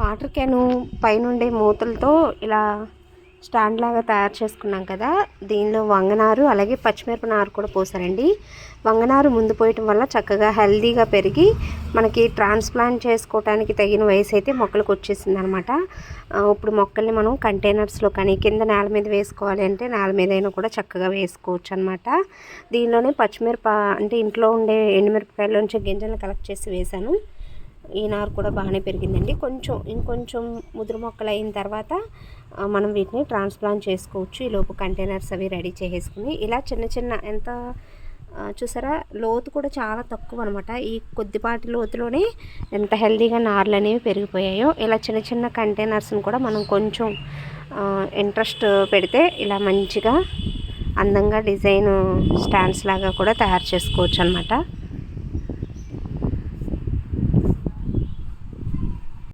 Water can పైనుండే మూతలతో ఇలా stand లాగా తయారు చేసుకున్నాం కదా. దీనిలో వంగనారు అలాగే పచ్చిమిరప నారు కూడా పోసారండి. వంగనారు ముందు పోయటం వల్ల చక్కగా హెల్దీగా పెరిగి మనకి ట్రాన్స్ప్లాంట్ చేసుకోవటానికి తగిన వయసు అయితే మొక్కలకు వచ్చేసింది అనమాట ఇప్పుడు మొక్కల్ని మనం కంటైనర్స్లో కానీ కింద నేల మీద వేసుకోవాలి అంటే నేల మీద అయినా కూడా చక్కగా వేసుకోవచ్చు అనమాట దీనిలోనే పచ్చిమిరప అంటే ఇంట్లో ఉండే ఎండుమిరపకాయలోంచి గింజలను కలెక్ట్ చేసి వేశాను. ఈ నారు కూడా బాగానే పెరిగిందండి. కొంచెం ఇంకొంచెం ముదురు మొక్కలు అయిన తర్వాత మనం వీటిని ట్రాన్స్ప్లాంట్ చేసుకోవచ్చు. ఈ లోపు కంటైనర్స్ అవి రెడీ చేసేసుకుని ఇలా చిన్న చిన్న ఎంత చూసారా? లోతు కూడా చాలా తక్కువ అనమాట ఈ కొద్దిపాటి లోతులోనే ఎంత హెల్దీగా నార్లు అనేవి పెరిగిపోయాయో ఇలా చిన్న చిన్న కంటైనర్స్ని కూడా మనం కొంచెం ఇంట్రెస్ట్ పెడితే ఇలా మంచిగా అందంగా డిజైన్ స్టాండ్స్ లాగా కూడా తయారు చేసుకోవచ్చు అనమాట